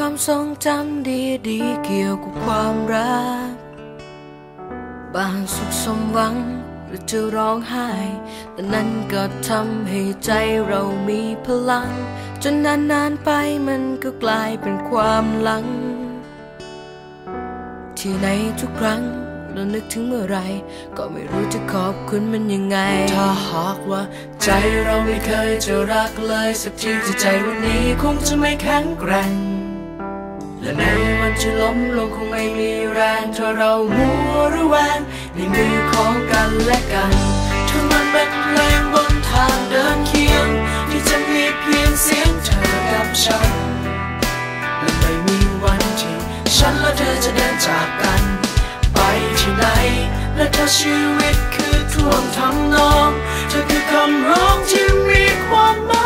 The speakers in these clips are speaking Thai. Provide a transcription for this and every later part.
ความทรงจำดีๆเกี่ยวกับความรัก บางสุขสมหวังหรือจะร้องไห้ แต่นั้นก็ทำให้ใจเรามีพลัง จนนานๆไปมันก็กลายเป็นความหลัง ที่ในทุกครั้งเรานึกถึงเมื่อไร ก็ไม่รู้จะขอบคุณมันยังไง ถ้าหากว่า ใจเราไม่เคยจะรักเลย สักทีที่ใจวันนี้คงจะไม่แข็งแกร่ง และในวันที่ล้มลงคงไม่มีแรงถ้าเรามัวระแวงในมือของกันและกันถ้ามันเป็นเพลงบนทางเดินเคียง ที่จะมีเพียงเสียงเธอกับฉันและไม่มีวันที่ฉันและเธอจะเดินจากกัน ไปที่ไหน และถ้าชีวิตคือท่วงทำนอง เธอคือคำร้องที่มีความหมาย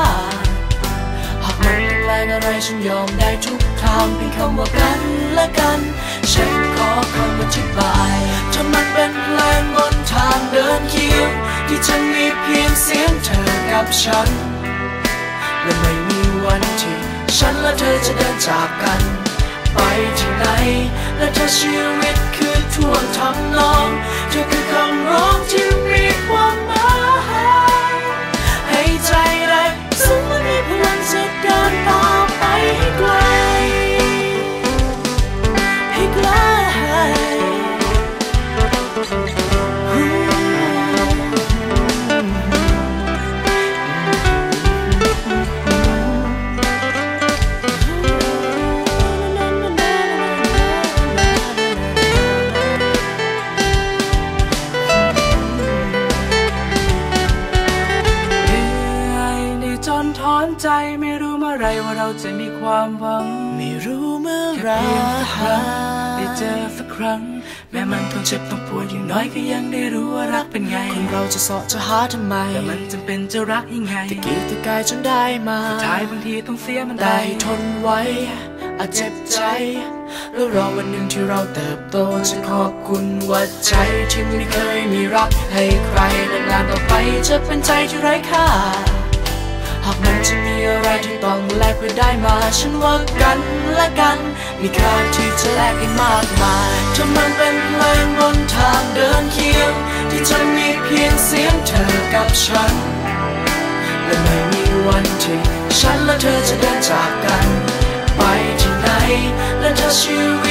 าง ฉันยอมได้ทุกทางเพียงคำว่ากันและกัน ฉันขอคำอธิบายถ้ามันเป็นเพลงบนทางเดินเคียงที่จะมีเพียงเสียงเธอกับฉัน และไม่มีวันที่ฉันและเธอจะเดินจากกัน ไปที่ไหนและถ้าชีวิตคือท่วงทำนอง จนถอนใจไม่รู้เมื่อไรว่าเราจะมีความหวัง ไม่รู้เมื่อไหรแค่เพียงสักครั้งได้เจอสักครั้ง แม้มันต้องเจ็บต้องปวดอย่างน้อยก็ยังได้รู้ว่ารักเป็นไง คนเราจะเสาะจะหาทำไม แต่มันจำเป็นจะรักยังไงตะกี้ตะกายจนได้มาสุดท้ายบางทีต้องเสียมันได้ได้ทนไว้อาจเจ็บใจ แล้วรอวันหนึ่งที่เราเติบโตจะขอบคุณว่าใจที่ไม่เคยมีรักให้ใครนานๆต่อไปจะเป็นใจที่ไร้ค่า หากมันจะมีอะไรที่ต้องแลกเพื่อได้มา ฉันว่ากันและกัน มีค่าที่จะแลกกันมากมายถ้ามันเป็นเพลงบนทางเดินเคียง ที่จะมีเพียงเสียงเธอกับฉัน และไม่มีวันที่ฉันและเธอจะเดินจากกัน ไปที่ไหนและถ้าชีวิต